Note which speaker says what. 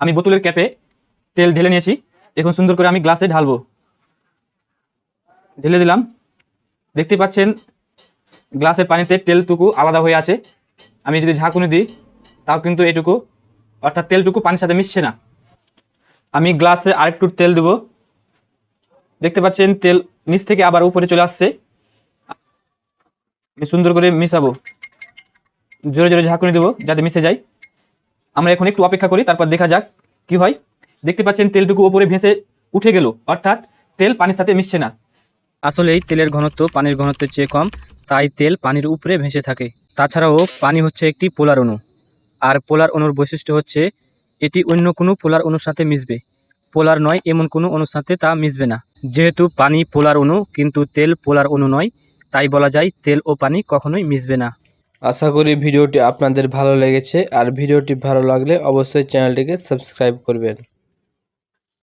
Speaker 1: আমি বোতলের ক্যাপে তেল ঢেলে নিয়েছি। এখন সুন্দর করে আমি গ্লাসে ঢালবো। ঢেলে দিলাম। দেখতে পাচ্ছেন, গ্লাসের পানিতে তেলটুকু আলাদা হয়ে আছে। আমি যদি ঝাঁকুনি দিই, তাও কিন্তু এটুকু, অর্থাৎ তেলটুকু পানির সাথে মিশছে না। আমি গ্লাসে আরেকটু তেল দেবো। দেখতে পাচ্ছেন, তেল নিচ থেকে আবার উপরে চলে আসছে। আমি সুন্দর করে মিশাবো। জোরে জোরে ঝাঁকুনি দেবো, যাতে মিশে যায়। আমরা এখন একটু অপেক্ষা করি, তারপর দেখা যাক কি হয়। দেখতে পাচ্ছেন তেলটুকু উপরে ভেসে উঠে গেল, অর্থাৎ তেল পানির সাথে মিশছে না। আসলে এই তেলের ঘনত্ব, পানির ঘনত্বের চেয়ে কম, তাই তেল পানির উপরে ভেসে থাকে। তাছাড়াও পানি হচ্ছে একটি পোলার অণু, আর পোলার অণুর বৈশিষ্ট্য হচ্ছে এটি অন্য কোনো পোলার অণুর সাথে মিশবে। পোলার নয়, এমন কোনো অণুর সাথে তা মিশবে না। যেহেতু পানি পোলার অণু, কিন্তু তেল পোলার অণু নয়, তাই বলা যায় তেল ও পানি কখনোই মিশবে না।
Speaker 2: আশা করি ভিডিওটি আপনাদের ভালো লেগেছে। আর ভিডিওটি ভালো লাগলে অবশ্যই চ্যানেলটিকে সাবস্ক্রাইব করবেন।